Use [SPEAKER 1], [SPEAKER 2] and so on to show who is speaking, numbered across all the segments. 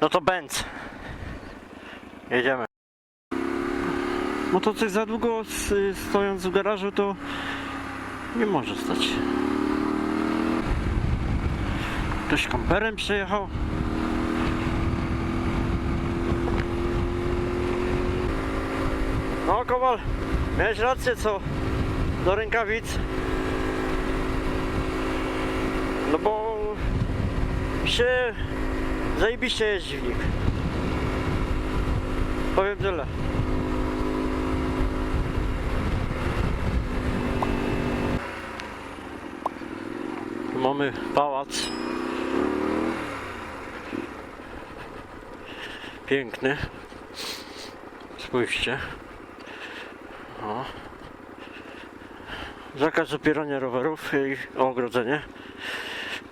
[SPEAKER 1] No to Benz. Jedziemy. Motocykl za długo stojąc w garażu to nie może stać. Ktoś kamperem przyjechał. No Kowal, miałeś rację co do rękawic. No bo się zajebiście jeździ w nich. Powiem tyle. Mamy pałac. Piękny. Spójrzcie. O. Zakaz opierania rowerów i ogrodzenie.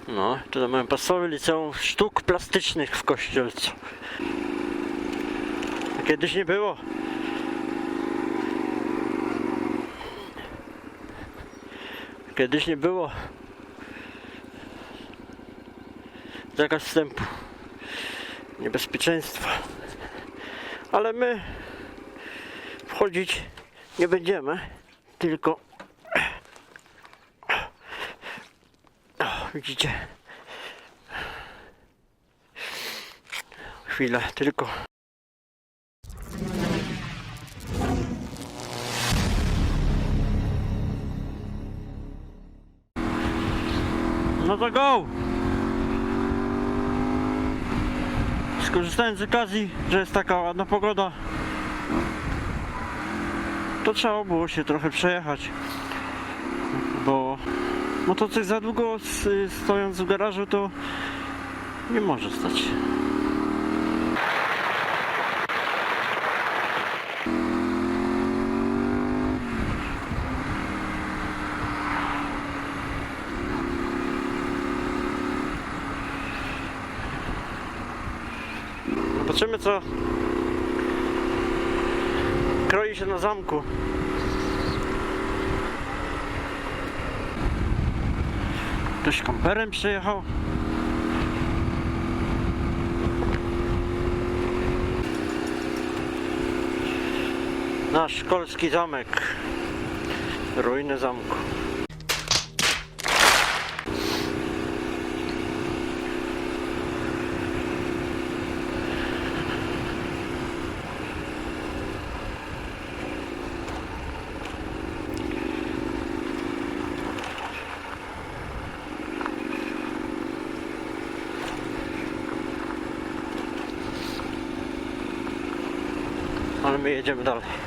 [SPEAKER 1] No, tutaj mamy Pasowe Liceum Sztuk Plastycznych w Kościelcu. Kiedyś nie było. Kiedyś nie było. Zakaz wstępu. Niebezpieczeństwa. Ale my wchodzić nie będziemy, tylko o, widzicie. Chwilę tylko. No to go! Skorzystając z okazji, że jest taka ładna pogoda to trzeba było się trochę przejechać motocykl za długo stojąc w garażu to nie może stać Zobaczymy co kroi się na zamku. Ktoś kamperem przyjechał. Nasz szkolski zamek. Ruiny zamku. Ale my jedziemy dalej.
[SPEAKER 2] I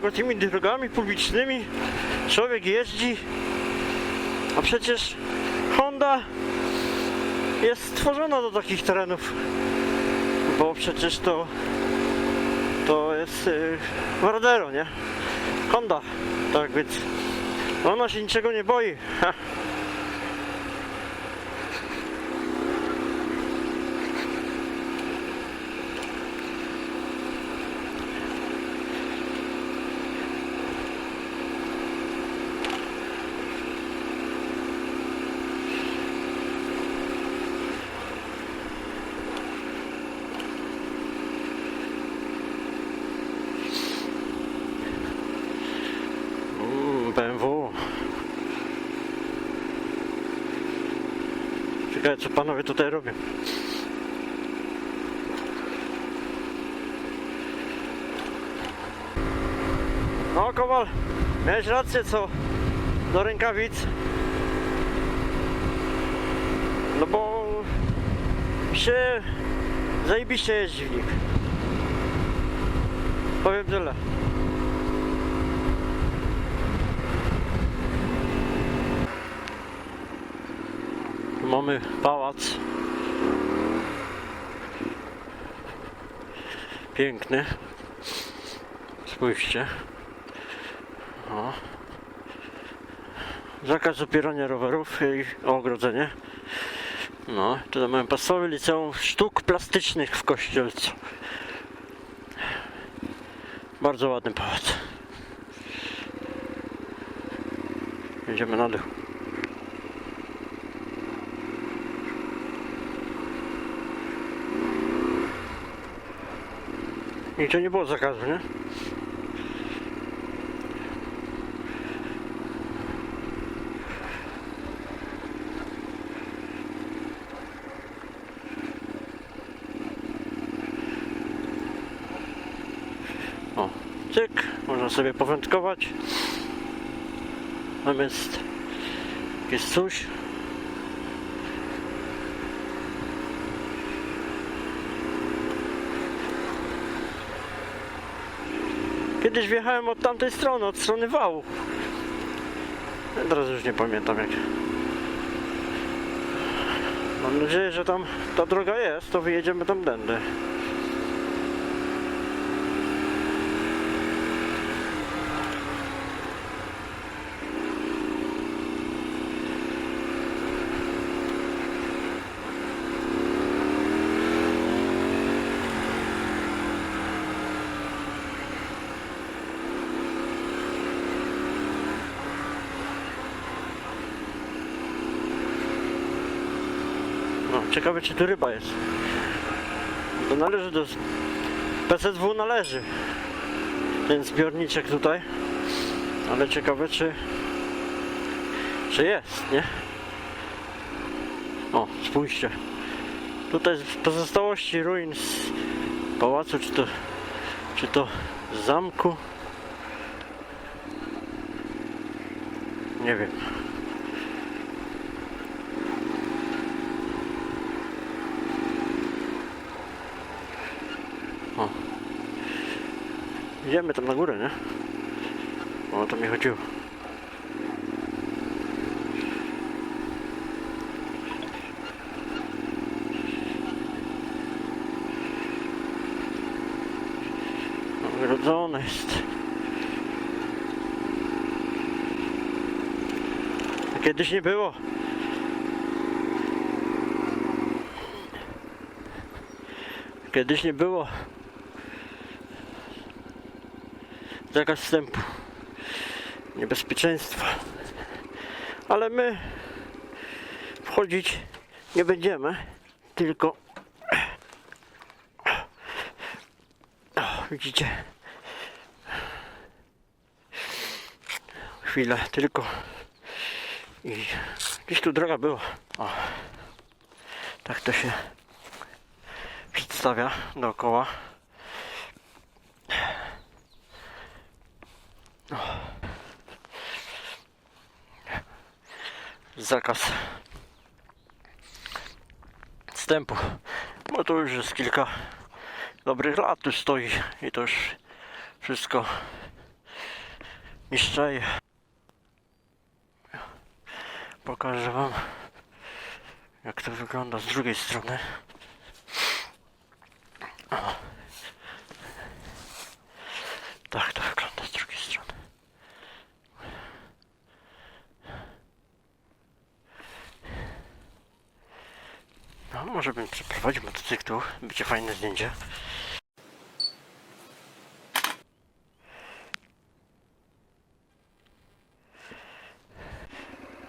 [SPEAKER 1] tylko tymi drogami publicznymi człowiek jeździ, a przecież Honda jest stworzona do takich terenów, bo przecież to to jest yy, nie? Honda, tak więc ona się niczego nie boi. Ha. Ciekawe co panowie tutaj robią. No Kowal, miałeś rację co do rękawic. No bo się zajebiście jeździ w nich. Powiem tyle. Mamy pałac. Piękny. Spójrzcie. O. Zakaz opierania rowerów i ogrodzenie. No, tutaj mamy Państwowe Liceum Sztuk Plastycznych w Kościelcu. Bardzo ładny pałac. Jedziemy na dół. I to nie było zakazu, nie? O, cyk, można sobie powędkować. Tam jest coś. Kiedyś wjechałem od tamtej strony, od strony wału. Teraz już nie pamiętam jak. Mam nadzieję, że tam ta droga jest, to wyjedziemy tam tędy. No, ciekawe czy tu ryba jest. To należy do... PSW należy. Ten zbiorniczek tutaj. Ale ciekawe czy... Czy jest, nie? O, spójrzcie. Tutaj pozostałości ruin z pałacu, czy to... Czy to z zamku? Nie wiem. O. Idziemy tam na górę, nie? O, to mi chodziło. Ogrodzone jest. A Kiedyś nie było. Kiedyś nie było. Zakaz wstępu, niebezpieczeństwa. Ale my wchodzić nie będziemy, tylko o, widzicie chwilę tylko i gdzieś tu droga była. O, tak to się przedstawia dookoła. Zakaz wstępu. Bo to już jest kilka dobrych lat tu stoi i to już wszystko niszczeje. Pokażę wam jak to wygląda z drugiej strony. O. Tak to wygląda z drugiej strony. No, może bym motocyklu, będzie fajne zdjęcie.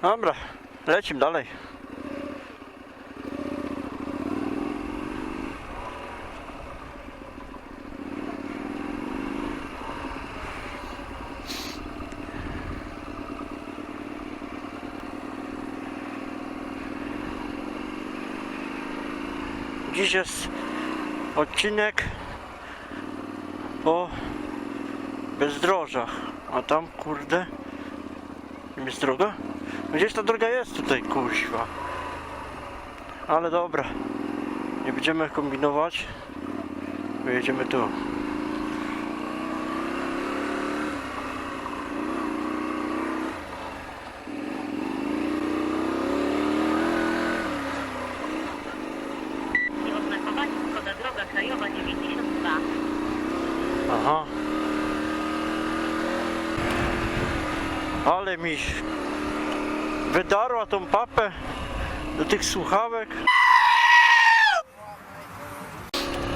[SPEAKER 1] Dobra, lecimy dalej. Dziś jest odcinek o bezdrożach. A tam kurde. Jest droga? Gdzieś ta droga jest tutaj, kuźwa. Ale dobra. Nie będziemy kombinować. Pojedziemy tu. Mi wydarła tą papę do tych słuchawek.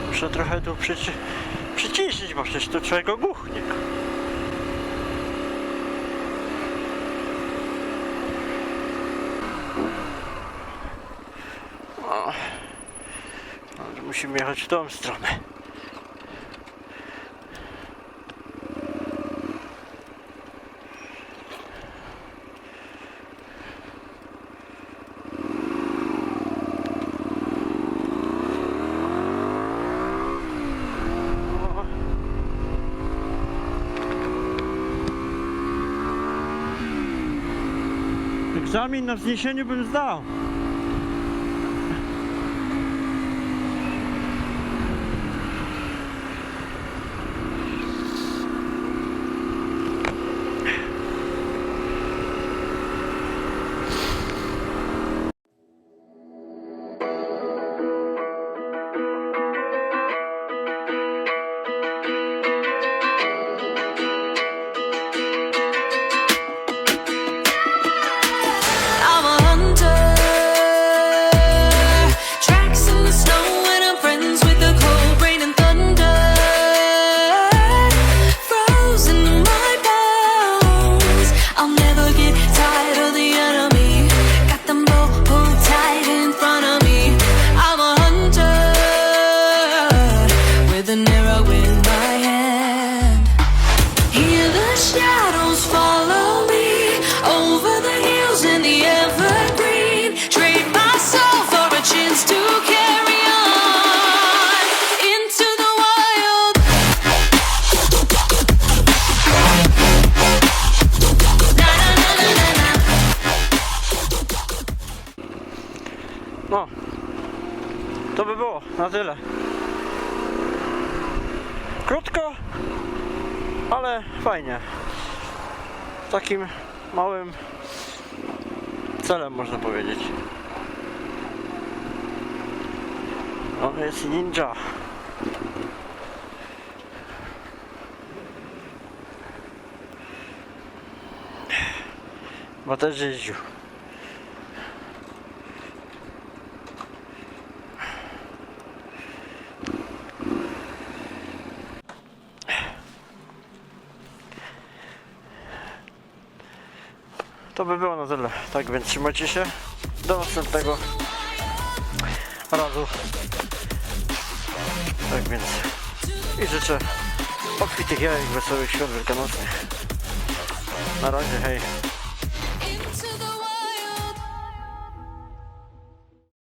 [SPEAKER 1] Muszę trochę tu przyci przyciszyć, bo przecież to człowiek ogłuchnie. O. Ale Musimy jechać w tą stronę. Egzamin na wzniesieniu bym zdał. No. To by było na tyle. Krótko, ale fajnie. Takim małym celem można powiedzieć. O, jest ninja. Bo też jeździł. To by było na tyle. Tak więc trzymajcie się. Do następnego razu. Tak więc i życzę obfitych jajek, wesołych świąt wielkanocnych. Na razie, hej.